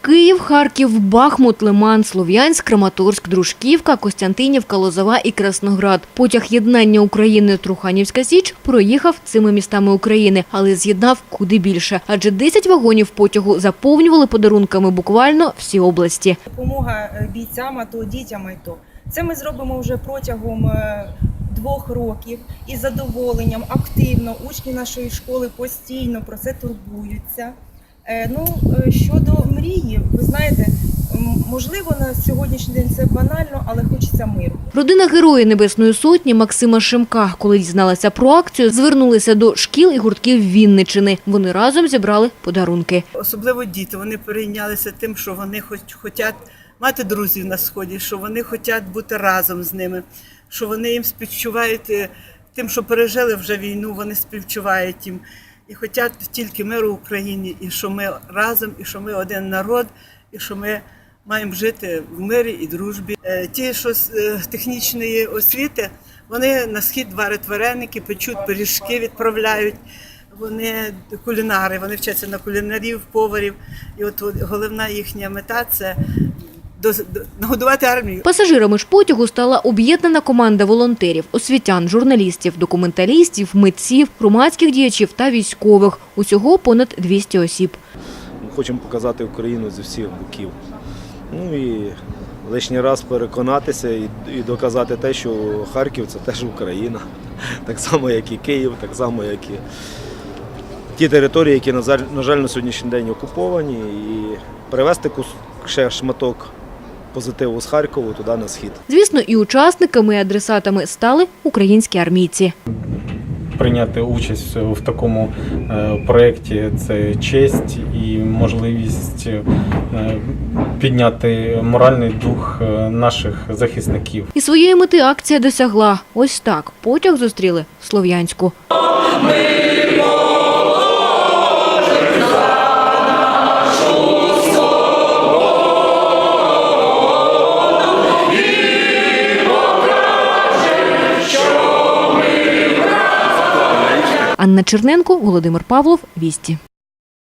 Київ, Харків, Бахмут, Лиман, Слов'янськ, Краматорськ, Дружківка, Костянтинівка, Лозова і Красноград. Потяг єднання України Труханівська Січ проїхав цими містами України, але з'єднав куди більше. Адже 10 вагонів потягу заповнювали подарунками буквально всі області. допомога е, бійцям, то дітям АТО. Це ми зробимо вже протягом е, двох років із задоволенням, активно. Учні нашої школи постійно про це турбуються. Е, Ну, е, щодо мрії, ви знаєте, можливо, на сьогоднішній день це банально, але хочеться миру. Родина Героя Небесної Сотні Максима Шимка, коли дізналася про акцію, звернулися до шкіл і гуртків Вінничини. Вони разом зібрали подарунки. особливо діти, вони перейнялися тим, що вони хоч хочуть мати друзів на сході, що вони хочуть бути разом з ними, що вони їм співчувають е, тим, що пережили вже війну, вони співчувають їм і хочуть тільки миру в Україні, і що ми разом, і що ми один народ, і що ми маємо жити в мирі і дружбі. Е, Ті, що з е, технічної освіти, вони на схід варять вареники, печуть пиріжки, відправляють. Вони кулінари, вони вчаться на кулінарів, поварів. І от головна їхня мета це нагодувати армію. Пасажирами ж потягу стала об'єднана команда волонтерів, освітян, журналістів, документалістів, митців, громадських діячів та військових. Усього понад 200 осіб. Ми хочемо показати Україну зі всіх боків. Ну і лишній раз переконатися і, і доказати те, що Харків це теж Україна. Так само, як і Київ, так само, як і ті території, які, на жаль, на жаль, на сьогоднішній день окуповані, і привезти кус- ще шматок позитиву з Харкова туди на схід. Звісно, і учасниками, і адресатами стали українські армійці. прийняти участь в такому е, проєкті це честь і можливість е, підняти моральний дух е, наших захисників. І своєї мети акція досягла. Ось так потяг зустріли в Слов'янську. Анна Черненко, Володимир Павлов, Вісті.